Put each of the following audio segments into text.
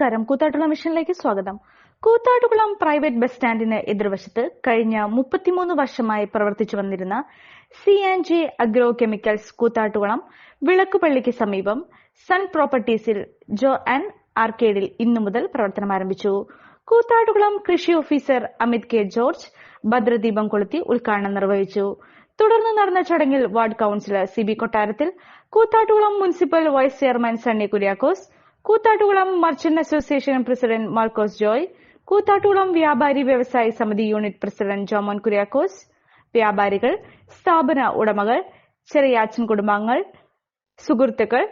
നമസ്കാരം. കൂത്താട്ടുകുളം മിഷനിലേക്ക് സ്വാഗതം. Koothattukulam private bus സ്റ്റാൻഡിന് എതിർവശത്ത് കഴിഞ്ഞ മുപ്പത്തിമൂന്ന് വർഷമായി പ്രവർത്തിച്ചു വന്നിരുന്ന C and J agro chemicals Koothattukulam വിളക്കുപള്ളിക്ക് സമീപം സൺ പ്രോപ്പർട്ടീസിൽ ജോ ആൻഡ് ആർക്കേഡിൽ ഇന്നു മുതൽ പ്രവർത്തനം ആരംഭിച്ചു. കൂത്താട്ടുകുളം കൃഷി ഓഫീസർ അമിത് കെ ജോർജ് ഭദ്രദീപം കൊളുത്തി ഉദ്ഘാടനം നിർവഹിച്ചു. തുടർന്ന് നടന്ന ചടങ്ങിൽ ward councillor C B Kottarathil Koothattukulam municipal vice chairman Sunny Kuriakose Koothattukulam merchant association president Markose Joy Koothattukulam വ്യാപാരി വ്യവസായി സമിതി യൂണിറ്റ് പ്രസിഡന്റ് ജോമോൻ കുര്യാക്കോസ് വ്യാപാരികൾ സ്ഥാപന ഉടമകൾ ചെറിയാച്ചൻ കുടുംബങ്ങൾ സുഹൃത്തുക്കൾ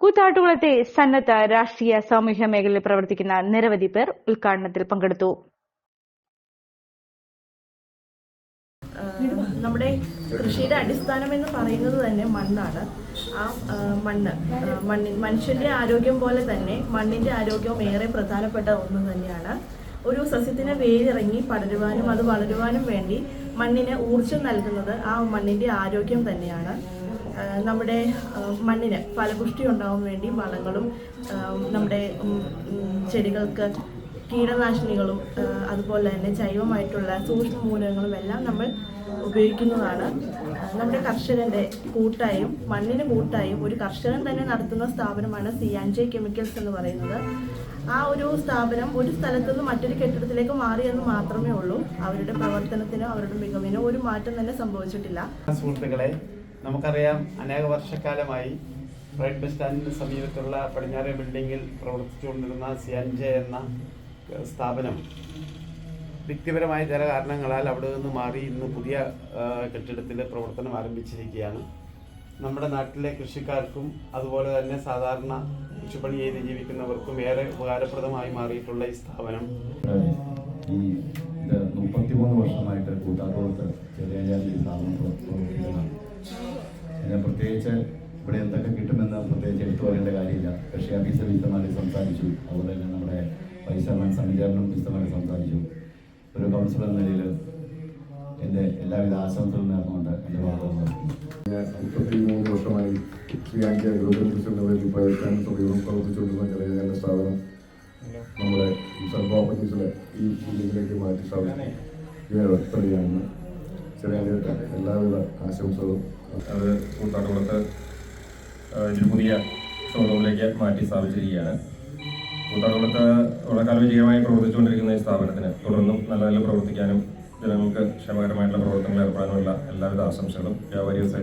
കൂത്താട്ടുകുളത്തെ സന്നദ്ധ രാഷ്ട്രീയ സാമൂഹ്യ മേഖലയിൽ പ്രവർത്തിക്കുന്ന നിരവധി പേർ ഉദ്ഘാടനത്തിൽ പങ്കെടുത്തു. നമ്മുടെ കൃഷിയുടെ അടിസ്ഥാനം എന്ന് പറയുന്നത് തന്നെ മണ്ണാണ്. ആ മണ്ണ് മണ്ണിൻ മനുഷ്യന്റെ ആരോഗ്യം പോലെ തന്നെ മണ്ണിന്റെ ആരോഗ്യവും ഏറെ പ്രധാനപ്പെട്ട ഒന്ന് തന്നെയാണ്. ഒരു സസ്യത്തിനെ വേരിറങ്ങി പടരുവാനും അത് വളരുവാനും വേണ്ടി മണ്ണിന് ഊർജം നൽകുന്നത് ആ മണ്ണിന്റെ ആരോഗ്യം തന്നെയാണ്. നമ്മുടെ മണ്ണിന് ഫലപുഷ്ടി ഉണ്ടാവാൻ വേണ്ടി വളങ്ങളും നമ്മുടെ ചെടികൾക്ക് കീടനാശിനികളും അതുപോലെ തന്നെ ജൈവമായിട്ടുള്ള സൂക്ഷ്മ മൂലകങ്ങളും എല്ലാം നമ്മൾ ഉപയോഗിക്കുന്നതാണ്. നമ്മുടെ കർഷകന്റെ കൂട്ടായും മണ്ണിന് കൂട്ടായും ഒരു കർഷകൻ തന്നെ നടത്തുന്ന സ്ഥാപനമാണ് സി ആൻഡ് ജെ കെമിക്കൽസ് എന്ന് പറയുന്നത്. ആ ഒരു സ്ഥാപനം ഒരു സ്ഥലത്തു നിന്ന് മറ്റൊരു കെട്ടിടത്തിലേക്ക് മാറിയെന്ന് മാത്രമേ ഉള്ളൂ. അവരുടെ പ്രവർത്തനത്തിനോ അവരുടെ മികവിനോ ഒരു മാറ്റം തന്നെ സംഭവിച്ചിട്ടില്ല. സുഹൃത്തുക്കളെ നമുക്കറിയാം അനേക വർഷക്കാലമായി ബസ് സ്റ്റാൻഡിന് സമീപത്തുള്ള പടിഞ്ഞാറ് ബിൽഡിങ്ങിൽ പ്രവർത്തിച്ചുകൊണ്ടിരുന്ന സി എൻ ജെ എന്ന സ്ഥാപനം. വ്യക്തിപരമായ ചില കാരണങ്ങളാൽ അവിടെ നിന്ന് മാറി ഇന്ന് പുതിയ കെട്ടിടത്തിന്റെ പ്രവർത്തനം ആരംഭിച്ചിരിക്കുകയാണ്. നമ്മുടെ നാട്ടിലെ കൃഷിക്കാർക്കും അതുപോലെ തന്നെ സാധാരണ കൃഷിപ്പണി ചെയ്ത് ജീവിക്കുന്നവർക്കും ഏറെ ഉപകാരപ്രദമായി മാറിയിട്ടുള്ള ഈ സ്ഥാപനം. ഈ ഇത് മുപ്പത്തിമൂന്ന് വർഷമായിട്ട് കൂത്താട്ടുകുളത്ത് ചെറിയ ജാതി സ്ഥാപനം പ്രത്യേകിച്ച് ഇവിടെ എന്തൊക്കെ കിട്ടുമെന്ന് പ്രത്യേകിച്ച് എടുത്തു പറയേണ്ട കാര്യമില്ല. കൃഷി ഓഫീസർ വിശദമായി സംസാരിച്ചു. അതുപോലെ തന്നെ നമ്മുടെ വൈസ് ചെയർമാൻ പുസ്തകമായി സംസാരിച്ചു. ഒരു കൗൺസിലർ എന്ന നിലയിൽ എന്റെ എല്ലാവിധ ആശംസകളും നേർന്നുകൊണ്ട് എന്റെ ഭാഗം മുപ്പത്തിമൂന്ന് മുപ്പത്തി മൂന്ന് വർഷമായി ശ്രീ എന്ന പേരിൽ പ്രവർത്തനം സമീപം പ്രവർത്തിച്ചുകൊണ്ടിരുന്ന ചെറിയ സ്ഥാപനം നമ്മുടെ ഈ ഓഫീസിലെ ഈ ബിൽഡിങ്ങിലേക്ക് മാറ്റി സ്ഥാപിക്കുകയാണ് ചെറിയ എല്ലാവിധ ആശംസകളും അത് കൂത്താട്ടുകുളത്ത് ഒരു പുതിയ ഷോറൂമിലേക്ക് മാറ്റി സ്ഥാപിച്ചിരിക്കുകയാണ്. കൂത്താട്ടുകുളത്ത് വളരെ കാലം വിജയമായി പ്രവർത്തിച്ചുകൊണ്ടിരിക്കുന്ന ഈ സ്ഥാപനത്തിന് തുടർന്നും നല്ല നല്ല പ്രവർത്തിക്കാനും ജനങ്ങൾക്ക് ക്ഷമകരമായിട്ടുള്ള പ്രവർത്തനങ്ങൾ ഏർപ്പെടാനുമുള്ള എല്ലാവിധ ആശംസകളും വ്യാപാരി വ്യവസായ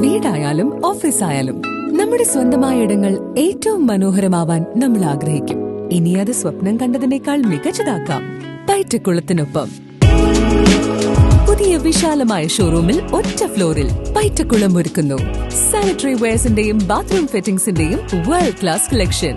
വീടായാലും ഓഫീസായാലും നമ്മുടെ സ്വന്തമായ ഇടങ്ങൾ ഏറ്റവും മനോഹരമാവാൻ നമ്മൾ ആഗ്രഹിക്കും. ഇനി അത് സ്വപ്നം കണ്ടതിനേക്കാൾ മികച്ചതാക്കാം. പൈറ്റക്കുളത്തിനൊപ്പം. പുതിയ വിശാലമായ ഷോറൂമിൽ ഒറ്റ ഫ്ലോറിൽ പൈറ്റക്കുളം ഒരുക്കുന്നു. സാനിറ്ററി വെയർസിന്റെയും ബാത്റൂം ഫിറ്റിംഗ്സിന്റെയും വേൾഡ് ക്ലാസ് കളക്ഷൻ